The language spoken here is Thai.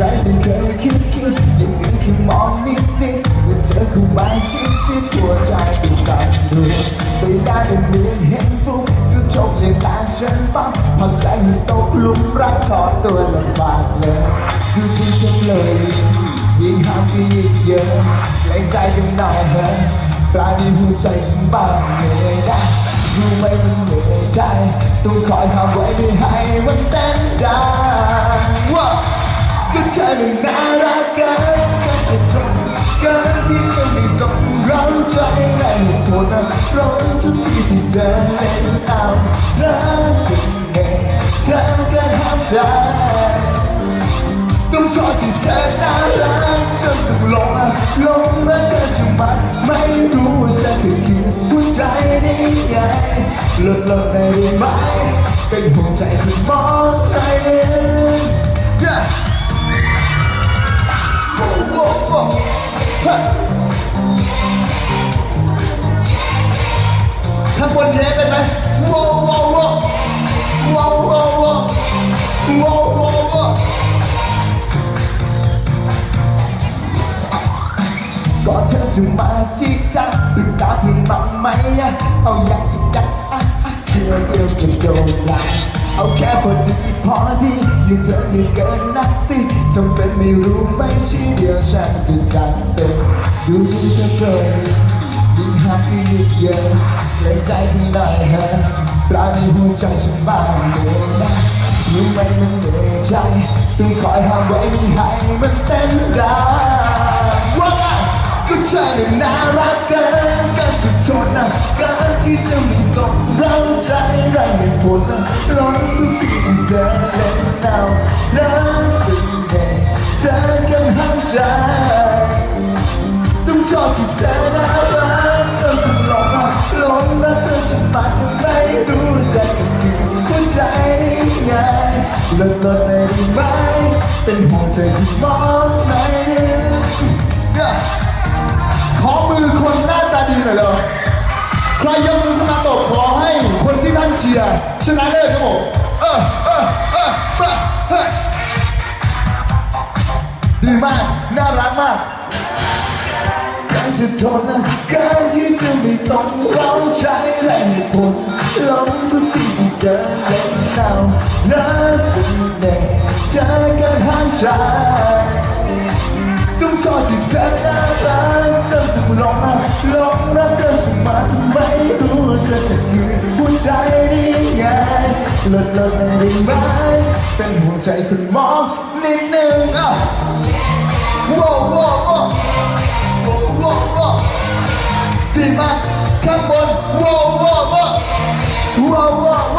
ใจที่เคยคิดคิดยังมีแค่มองนิดนิดเมื่อเธอเข้ามาชิดชิดหัวใจก็สั่นดูไม่ได้เป็นเหมือนเห็นฟุ้งดูจบเลยตาฉันฟังบพอใจให้ตกลุมรักถอดตัวลำบากเลยดูดีจังเลยยิ่งห้ามก็ยิ่งเยอะแรงใจกันหน่อยเถอะปลายมีหัวใจฉันบ้างเหนื่อยนะรู้ไหมมันเหนื่อยใจต้องคอยทำไว้ไม่ให้มันเต้นได้ ก็เธอนั้นน่ารักเกินก็จะทนเกินที่จะไม่ต้องร้องใจในหัวนร้องทุกทีที่เธอเล่นเอารักกันเองเธอก็ห้ามใจต้องชอบที่เธอน่ารักจนต้องลงอะหลงรักเธอช่ไหมไม่รู้ว่าจะถึงคิดหัวใจได้ไงลดลดได้ไหมเป็นหัวใจที่มองใคร ก็เธอจะมาจีจักปรึกษาพี่บ้างไหมอะเอาอยากอีกจักอะอะเดียวเดียวกันโดนละเอาแค่พอดีพอดีอย่เพิ่งอย่เกินนักสิจำเป็นไม่รู้ไม่ชี้เดียวฉันก็จัดเต็มดูที่เธอเกินยิ่งหักยิ่งเยอะเสียใจที่หน่อยฮะปราณีหัวใจฉันบ้างเลยนะ รู้ไหมมันเหนื่อยใจต้องคอยห้ามไว้ไม่ให้มันเต้นได้ว่าก็เธอเนี่ยน่ารักเกินกันจะทนนะการที่จะมีส่งเราใจไรไม่พ้นนะร้องทุกทีที่เธอเล่นเอารักเป็นเด็กเธอกันห้ามใจต้องชอบที่เธอน่า เลิกเลิกได้ไหมเป็นห่วงเธอที่มองไหนขอมือคนหน้าตาดีหน่อยเลยใครยกมือขึ้นมาตบขอให้คนที่นั่นเชียร์ชนะเลิศครับผมเออเออเออเออเฮ้ดีมาก น่ารักมากการจะทนการที่จะไม่ส่งเราใจ ธอก็ห้ามใจต้องทอดที่เธอน่ารักจนต้องหลงอะหลงรักเธอใช่ไหมไม่รู้ว่าจะเป็นยังไงหัวใจได้ไงลดลดได้ไหมเป็นหัวใจคุณหมอนิดนึงอะว้าวว้าวว้าวว้าวว้าวดีมากข้างบนว้าวว้าวว้าวว้าว